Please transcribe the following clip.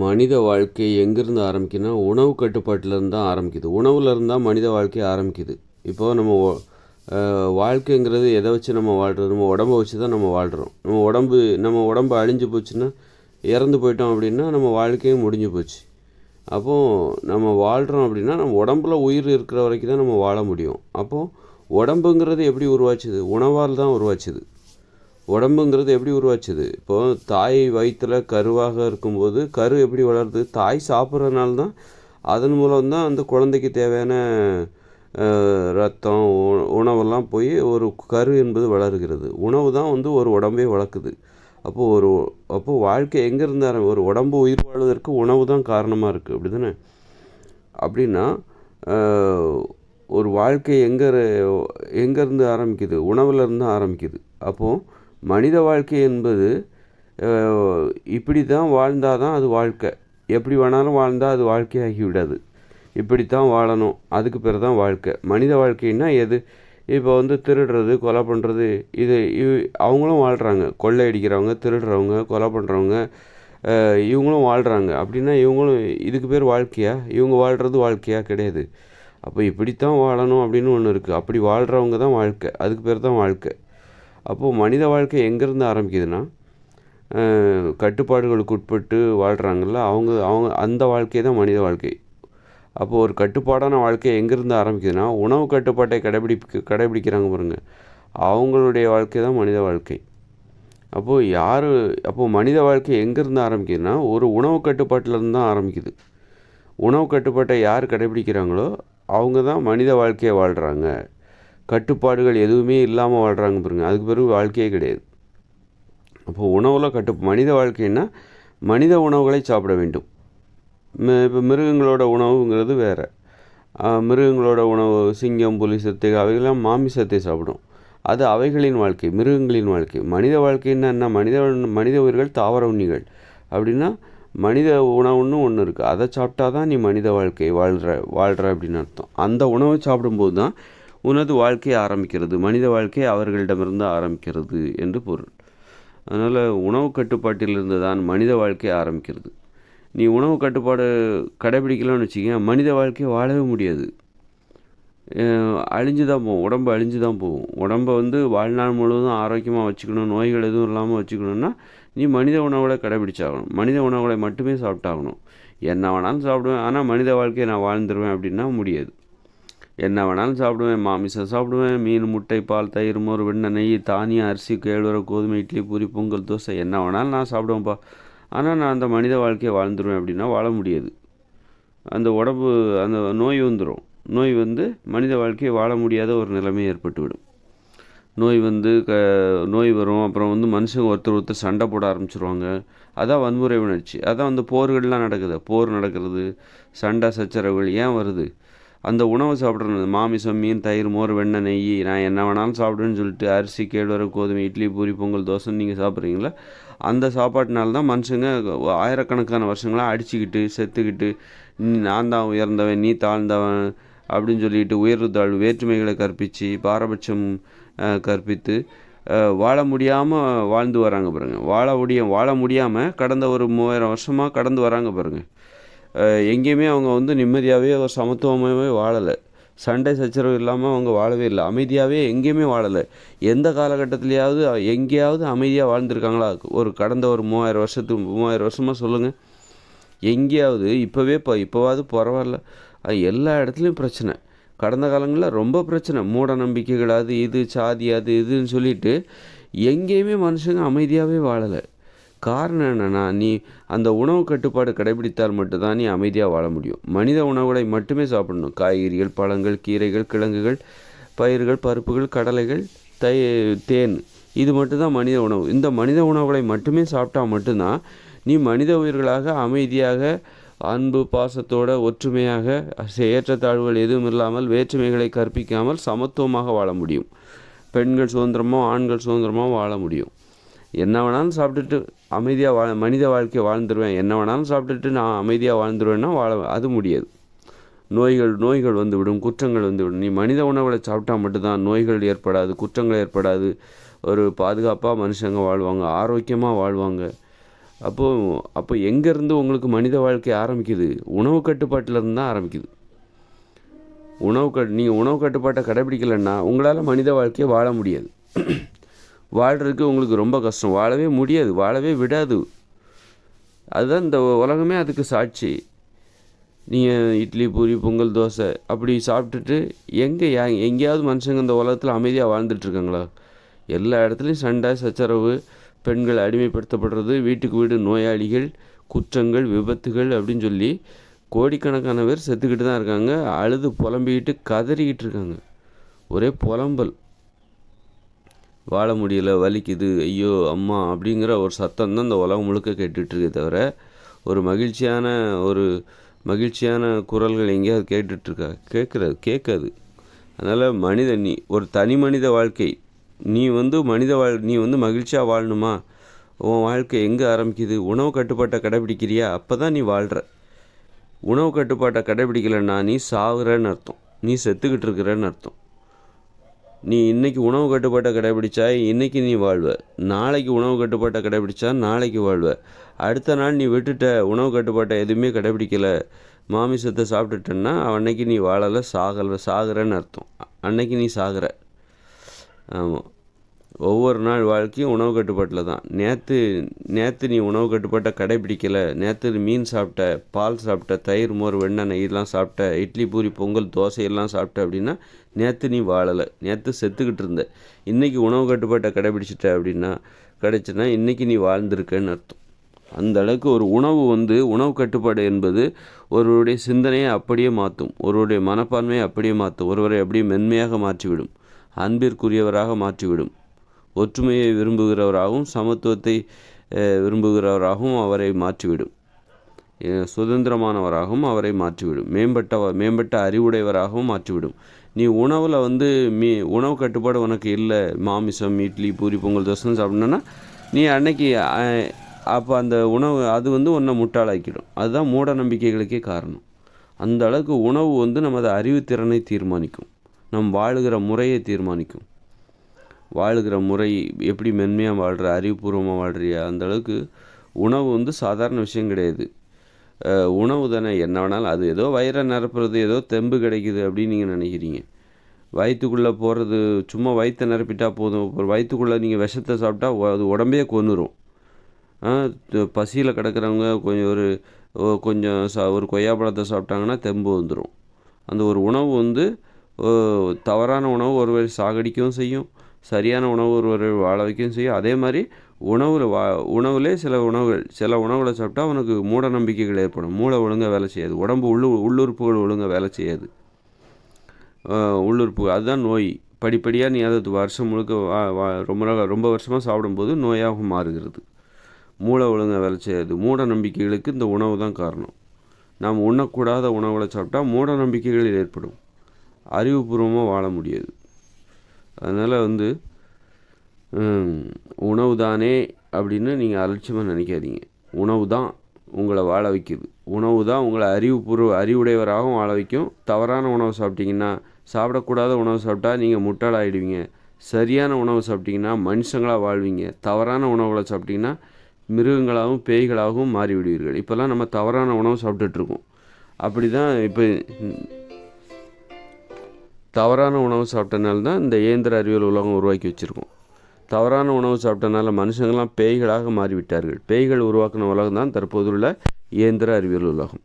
மனித வாழ்க்கை எங்கேருந்து ஆரம்பிக்குதுன்னா உணவு கட்டுப்பாட்டிலேருந்து தான் ஆரம்பிக்குது. உணவுலேருந்து தான் மனித வாழ்க்கை ஆரம்பிக்குது. இப்போது நம்ம ஒ- வாழ்க்கைங்கிறது எதை வச்சு நம்ம வாழ்கிறது நம்ம உடம்ப வச்சு தான் நம்ம வாழ்கிறோம் நம்ம உடம்பு நம்ம உடம்பு அழிஞ்சு போச்சுன்னா இறந்து போயிட்டோம் அப்படின்னா நம்ம வாழ்க்கையும் முடிஞ்சு போச்சு. அப்போது நம்ம வாழ்கிறோம் அப்படின்னா நம்ம உடம்புல உயிர் இருக்கிற வரைக்கும் தான் நம்ம வாழ முடியும். அப்போது உடம்புங்கிறது எப்படி உருவாச்சுது? உணவால் தான் உருவாச்சுது. உடம்புங்கிறது எப்படி உருவாச்சுது? இப்போது தாய் வயிற்றில் கருவாக இருக்கும்போது கரு எப்படி வளருது? தாய் சாப்பிட்றதுனால தான் அதன் மூலம் தான் அந்த குழந்தைக்கு தேவையான ரத்தம் உ- உணவெல்லாம் போய் ஒரு கரு என்பது வளர்கிறது. உணவு தான் வந்து ஒரு உடம்பே வளர்க்குது. அப்போது ஒரு அப்போது வாழ்க்கை எங்கேருந்து ஆரம்பி ஒரு உடம்பு உயிர் வாழ்வதற்கு உணவு தான் காரணமாக இருக்குது அப்படி தானே அப்படின்னா ஒரு வாழ்க்கை எங்கே எங்கேருந்து ஆரம்பிக்குது? உணவுலேருந்து ஆரம்பிக்குது. அப்போது மனித வாழ்க்கை என்பது இப்படி தான் வாழ்ந்தால் தான் அது வாழ்க்கை. எப்படி வேணாலும் வாழ்ந்தால் அது வாழ்க்கையாகி விடாது இப்படி தான் வாழணும். அதுக்கு பேர் தான் வாழ்க்கை. மனித வாழ்க்கைன்னா எது? இப்போ வந்து திருடுறது கொலை பண்ணுறது இது அவங்களும் வாழ்கிறாங்க கொள்ளை அடிக்கிறவங்க திருடுறவங்க கொலை பண்ணுறவங்க இவங்களும் வாழ்கிறாங்க அப்படின்னா இவங்களும் இதுக்கு பேர் வாழ்க்கையா? இவங்க வாழ்கிறது வாழ்க்கையா? கிடையாது. அப்போ இப்படித்தான் வாழணும் அப்படின்னு ஒன்று இருக்குது அப்படி வாழ்கிறவங்க தான் வாழ்க்கை. அதுக்கு பேர் தான் வாழ்க்கை. அப்போது மனித வாழ்க்கை எங்கேருந்து ஆரம்பிக்குதுன்னா கட்டுப்பாடுகளுக்கு உட்பட்டு வாழ்கிறாங்கல்ல அவங்க அவங்க அந்த வாழ்க்கை தான் மனித வாழ்க்கை. அப்போது ஒரு கட்டுப்பாடான வாழ்க்கை எங்கேருந்து ஆரம்பிக்குதுன்னா உணவு கட்டுப்பாட்டை கடைபிடிக்க கடைபிடிக்கிறாங்க பாருங்க. அவங்களுடைய வாழ்க்கை தான் மனித வாழ்க்கை. அப்போது யார் அப்போது மனித வாழ்க்கை எங்கேருந்து ஆரம்பிக்குதுன்னா ஒரு உணவு கட்டுப்பாட்டிலேருந்து தான் ஆரம்பிக்குது. உணவு கட்டுப்பாட்டை யார் கடைபிடிக்கிறாங்களோ அவங்க தான் மனித வாழ்க்கையை வாழ்கிறாங்க கட்டுப்பாடுகள் எதுவுமே இல்லாமல் வாழ்கிறாங்க பாருங்கள் அதுக்கு பிறகு வாழ்க்கையே கிடையாது. அப்போ உணவில் கட்டு மனித வாழ்க்கைன்னா மனித உணவுகளை சாப்பிட வேண்டும். இப்போ மிருகங்களோட உணவுங்கிறது வேறு. மிருகங்களோட உணவு சிங்கம் புலி சிறுத்தை அவைகள்லாம் மாமிசத்தை சாப்பிடும். அது அவைகளின் வாழ்க்கை மிருகங்களின் வாழ்க்கை. மனித வாழ்க்கைன்னா என்ன? மனித மனித உயிர்கள் தாவர உண்ணிகள். அப்படின்னா மனித உணவுன்னு ஒன்று இருக்குது அதை சாப்பிட்டா தான் நீ மனித வாழ்க்கை வாழ்கிற வாழ்கிற அப்படின்னு அர்த்தம். அந்த உணவை சாப்பிடும்போது தான் உனது வாழ்க்கை ஆரம்பிக்கிறது மனித வாழ்க்கை அவர்களிடமிருந்து ஆரம்பிக்கிறது என்று பொருள். அதனால் உணவு கட்டுப்பாட்டிலிருந்து தான் மனித வாழ்க்கை ஆரம்பிக்கிறது. நீ உணவு கட்டுப்பாடு கடைபிடிக்கலன்னு வச்சுக்கோங்க மனித வாழ்க்கையை வாழவே முடியாது. அழிஞ்சு தான் போகும் உடம்பு அழிஞ்சு தான் போகும். உடம்பை வந்து வாழ்நாள் முழுவதும் ஆரோக்கியமாக வச்சுக்கணும் நோய்கள் எதுவும் இல்லாமல் வச்சுக்கணுன்னா நீ மனித உணவுகளை கடைபிடிச்சாகணும். மனித உணவுகளை மட்டுமே சாப்பிட்டாகணும். என்ன வேணாலும் சாப்பிடுவேன் ஆனால் மனித வாழ்க்கையை நான் வாழ்ந்துருவேன் அப்படின்னா முடியாது. என்ன வேணாலும் சாப்பிடுவேன் மாமிசம் சாப்பிடுவேன் மீன் முட்டை பால் தயிர் மோர் வெண்ணெய் நெய் தானியம் அரிசி கேழ்வரை கோதுமை இட்லி பூரி பொங்கல் தோசை என்ன வேணாலும் நான் சாப்பிடுவேன்ப்பா. ஆனால் நான் அந்த மனித வாழ்க்கையை வாழ்ந்துருவேன் அப்படின்னா வாழ முடியாது. அந்த உடம்பு அந்த நோய் வந்துடும் நோய் வந்து மனித வாழ்க்கையை வாழ முடியாத ஒரு நிலைமை ஏற்பட்டுவிடும். நோய் வந்து க நோய் வரும். அப்புறம் வந்து மனுஷங்க ஒருத்தர் ஒருத்தர் சண்டை போட ஆரம்பிச்சிருவாங்க. அதான் வன்முறை உணர்ச்சி. அதான் வந்து போர்கள்லாம் நடக்குது. போர் நடக்கிறது சண்டை சச்சரவுகள் ஏன் வருது? அந்த உணவை சாப்பிட்றது. மாமிசம் மீன் தயிர் மோர் வெண்ணெய் நெய் நான் என்ன வேணாலும் சாப்பிடுவேன்னு சொல்லிட்டு அரிசி கேழ்வரை கோதுமை இட்லி பூரி பொங்கல் தோசைன்னு நீங்கள் சாப்பிட்றீங்களா? அந்த சாப்பாட்டினால தான் மனுஷங்க ஆயிரக்கணக்கான வருஷங்களாக அடிச்சுக்கிட்டு செத்துக்கிட்டு நான் தான் உயர்ந்தவன் நீ தாழ்ந்தவன் அப்படின்னு சொல்லிட்டு உயர்வு தாழ்வு வேற்றுமைகளை கற்பித்து பாரபட்சம் கற்பித்து வாழ முடியாமல் வாழ்ந்து வராங்க பாருங்கள் வாழ முடிய வாழ முடியாமல் கடந்த ஒரு மூவாயிரம் வருஷமாக கடந்து வராங்க பாருங்கள் எங்கேயுமே அவங்க வந்து நிம்மதியாகவே ஒரு சமத்துவமாகவே வாழலை. சண்டை சச்சரவு இல்லாமல் அவங்க வாழவே இல்லை. அமைதியாகவே எங்கேயுமே வாழலை. எந்த காலகட்டத்திலேயாவது எங்கேயாவது அமைதியாக வாழ்ந்துருக்காங்களா? ஒரு கடந்த ஒரு மூவாயிரம் வருஷத்துக்கு மூவாயிரம் வருஷமாக சொல்லுங்கள் எங்கேயாவது இப்போவே இப்போ இப்போவாவது பரவாயில்ல. அது எல்லா இடத்துலையும் பிரச்சனை. கடந்த காலங்களில் ரொம்ப பிரச்சனை. மூட நம்பிக்கைகள் அது இது சாதி அது இதுன்னு சொல்லிட்டு எங்கேயுமே மனுஷங்க அமைதியாகவே வாழலை. காரணம் என்னென்னா நீ அந்த உணவு கட்டுப்பாடு கடைபிடித்தால் மட்டும்தான் நீ அமைதியாக வாழ முடியும். மனித உணவுகளை மட்டுமே சாப்பிடணும். காய்கறிகள் பழங்கள் கீரைகள் கிழங்குகள் பயிர்கள் பருப்புகள் கடலைகள் தை தேன். இது மட்டும்தான் மனித உணவு. இந்த மனித உணவுகளை மட்டுமே சாப்பிட்டா மட்டும்தான் நீ மனித உயிர்களாக அமைதியாக அன்பு பாசத்தோட ஒற்றுமையாக ஏற்றத்தாழ்வுகள் எதுவும் இல்லாமல் வேற்றுமைகளை கற்பிக்காமல் சமத்துவமாக வாழ முடியும். பெண்கள் சுதந்திரமாக ஆண்கள் சுதந்திரமாக வாழ முடியும். என்ன வேணாலும் சாப்பிட்டுட்டு அமைதியாக வா மனித வாழ்க்கையை வாழ்ந்துருவேன். என்ன வேணாலும் சாப்பிட்டுட்டு நான் அமைதியாக வாழ்ந்துருவேன்னா வாழ அது முடியாது. நோய்கள் நோய்கள் வந்துவிடும் குற்றங்கள் வந்துவிடும். நீ மனித உணவுகளை சாப்பிட்டா மட்டும்தான் நோய்கள் ஏற்படாது குற்றங்கள் ஏற்படாது. ஒரு பாதுகாப்பாக மனுஷங்க வாழ்வாங்க ஆரோக்கியமாக வாழ்வாங்க. அப்போது அப்போ எங்கேருந்து உங்களுக்கு மனித வாழ்க்கை ஆரம்பிக்குது? உணவு கட்டுப்பாட்டிலேருந்து தான் ஆரம்பிக்குது. உணவு கட் நீங்கள் உணவு கட்டுப்பாட்டை கடைபிடிக்கலைன்னா உங்களால் மனித வாழ்க்கையை வாழ முடியாது. வாழ்கிறதுக்கு உங்களுக்கு ரொம்ப கஷ்டம். வாழவே முடியாது வாழவே விடாது. அதுதான் இந்த உலகமே அதுக்கு சாட்சி. நீங்கள் இட்லி பூரி பொங்கல் தோசை அப்படி சாப்பிட்டுட்டு எங்கே எங்கேயாவது மனுஷங்க இந்த உலகத்தில் அமைதியாக வாழ்ந்துட்டுருக்காங்களா எல்லா இடத்துலையும் சண்டை சச்சரவு பெண்கள் அடிமைப்படுத்தப்படுறது வீட்டுக்கு வீடு நோயாளிகள் குற்றங்கள் விபத்துகள் அப்படின்னு சொல்லி கோடிக்கணக்கான பேர் செத்துக்கிட்டு தான் இருக்காங்க. அழுது புலம்பிக்கிட்டு கதறிக்கிட்டு இருக்காங்க. ஒரே புலம்பல். வாழ முடியல வலிக்குது ஐயோ அம்மா அப்படிங்கிற ஒரு சத்தம் தான் இந்த உலகம் முழுக்க கேட்டுட்ருக்கே தவிர ஒரு மகிழ்ச்சியான ஒரு மகிழ்ச்சியான குரல்கள் எங்கேயாவது கேட்டுட்ருக்கா கேட்குறது கேட்காது. அதனால் மனித நீ ஒரு தனி மனித வாழ்க்கை. நீ வந்து மனித வாழ் நீ வந்து மகிழ்ச்சியாக வாழணுமா? உன் வாழ்க்கை எங்கே ஆரம்பிக்குது? உணவு கட்டுப்பாட்டை கடைபிடிக்கிறியா? அப்போ தான் நீ வாழ்கிற உணவு கட்டுப்பாட்டை கடைபிடிக்கலைன்னா நீ சாகுறன்னு அர்த்தம். நீ செத்துக்கிட்டு இருக்கிறன்னு அர்த்தம். நீ இன்றைக்கி உணவு கட்டுப்பாட்டை கடைபிடிச்சா இன்றைக்கி நீ வாழ்வ. நாளைக்கு உணவு கட்டுப்பாட்டை கடைபிடிச்சா நாளைக்கு வாழ்வ. அடுத்த நாள் நீ விட்டுட்ட உணவு கட்டுப்பாட்டை எதுவுமே கடைபிடிக்கலை. மாமிசத்தை சாப்பிட்டுட்டேன்னா அன்னைக்கு நீ வாழலை சாகலை சாகிறன்னு அர்த்தம். அன்னைக்கு நீ சாகுற. ஆமாம் ஒவ்வொரு நாள் வாழ்க்கையும் உணவு கட்டுப்பாட்டில் தான். நேற்று நேற்று நீ உணவு கட்டுப்பாட்டை கடைபிடிக்கலை. நேற்று மீன் சாப்பிட்ட பால் சாப்பிட்ட தயிர் மோர் வெண்ணெய் நெய்லாம் சாப்பிட்ட இட்லி பூரி பொங்கல் தோசையெல்லாம் சாப்பிட்ட அப்படின்னா நேற்று நீ வாழலை. நேற்று செத்துக்கிட்டு இருந்த. இன்றைக்கி உணவு கட்டுப்பாட்டை கடைபிடிச்சிட்ட அப்படின்னா கிடைச்சுன்னா இன்றைக்கி நீ வாழ்ந்திருக்கன்னு அர்த்தம். அந்த அளவுக்கு ஒரு உணவு வந்து உணவு கட்டுப்பாடு என்பது ஒருவருடைய சிந்தனையை அப்படியே மாற்றும் ஒருவருடைய மனப்பான்மையை அப்படியே மாற்றும் ஒருவரை அப்படியே மென்மையாக மாற்றிவிடும். அன்பிற்குரியவராக மாற்றிவிடும். ஒற்றுமையை விரும்புகிறவராகவும் சமத்துவத்தை விரும்புகிறவராகவும் அவரை மாற்றிவிடும். சுதந்திரமானவராகவும் அவரை மாற்றிவிடும். மேம்பட்ட மேம்பட்ட அறிவுடையவராகவும் மாற்றிவிடும். நீ உணவில் வந்து மீ உணவு கட்டுப்பாடு உனக்கு இல்லை. மாமிசம் இட்லி பூரி பொங்கல் தோசைன்னு சாப்பிட்ணுன்னா நீ அன்னைக்கு அப்போ அந்த உணவு அது வந்து உன்னை முட்டாளாக்கிடும். அதுதான் மூட நம்பிக்கைகளுக்கே காரணம். அந்த அளவுக்கு உணவு வந்து நமது அறிவுத்திறனை தீர்மானிக்கும். நம் வாழுகிற முறையை தீர்மானிக்கும். வாழுகிற முறை எப்படி மென்மையாக வாழ்கிற அறிவுபூர்வமாக வாழ்கிறியா அந்த அளவுக்கு உணவு வந்து சாதாரண விஷயம் கிடையாது. உணவு தானே என்ன வேணாலும் அது ஏதோ வயிறை நிரப்புறது ஏதோ தெம்பு கிடைக்குது அப்படின்னு நீங்கள் நினைக்கிறீங்க. வயிற்றுக்குள்ளே போகிறது சும்மா வயிற்றை நிரப்பிட்டா போதும். அப்புறம் வயிற்றுக்குள்ளே நீங்கள் விஷத்தை சாப்பிட்டா அது உடம்பே கொன்னுரும். பசியில் கிடக்கிறவங்க கொஞ்சம் ஒரு கொஞ்சம் சா ஒரு கொய்யாப்பழத்தை சாப்பிட்டாங்கன்னா தெம்பு வந்துடும் அந்த ஒரு உணவு வந்து தவறான உணவு ஒருவர் சாகடிக்கவும் செய்யும். சரியான உணவு ஒருவரை வாழ வைக்கவும் செய்யும். அதே மாதிரி உணவில் வா உணவுலே சில உணவுகள் சில உணவுகளை சாப்பிட்டா அவனுக்கு மூட நம்பிக்கைகள் ஏற்படும். மூளை ஒழுங்காக வேலை செய்யாது. உடம்பு உள்ளு உள்ளுறுப்புகள் ஒழுங்காக வேலை செய்யாது. உள்ளுறுப்பு அதுதான் நோய். படிப்படியாக நீ அதை வருஷம் முழுக்க வா வா ரொம்ப ரொம்ப வருஷமாக சாப்பிடும்போது நோயாக மாறுகிறது. மூளை ஒழுங்காக வேலை செய்யாது. மூட நம்பிக்கைகளுக்கு இந்த உணவு தான் காரணம். நாம் உண்ணக்கூடாத உணவுகளை சாப்பிட்டா மூட நம்பிக்கைகள் ஏற்படும். அறிவுபூர்வமாக வாழ முடியாது. அதனால் வந்து உணவு தானே அப்படின்னு நீங்கள் அலட்சியமாக நினைக்காதீங்க. உணவு தான் உங்களை வாழ வைக்குது. உணவு தான் உங்களை அறிவுபூர்வ அறிவுடையவராகவும் வாழ வைக்கும். தவறான உணவு சாப்பிட்டீங்கன்னா சாப்பிடக்கூடாத உணவு சாப்பிட்டா நீங்கள் முட்டாளாகிடுவீங்க சரியான உணவு சாப்பிட்டீங்கன்னா மனுஷங்களாக வாழ்வீங்க. தவறான உணவுகளை சாப்பிட்டிங்கன்னா மிருகங்களாகவும் பேய்களாகவும் மாறிவிடுவீர்கள். இப்போல்லாம் நம்ம தவறான உணவு சாப்பிட்டுட்ருக்கோம் அப்படி தான் இப்போ தவறான உணவு சாப்பிட்டனால தான் இந்த இயந்திர அறிவியல் உலகம் உருவாக்கி வச்சுருக்கோம். தவறான உணவு சாப்பிட்டனால மனுஷங்களாம் பேய்களாக மாறிவிட்டார்கள். பேய்கள் உருவாக்கின உலகம் தான் தற்போதுள்ள இயந்திர அறிவியல் உலகம்.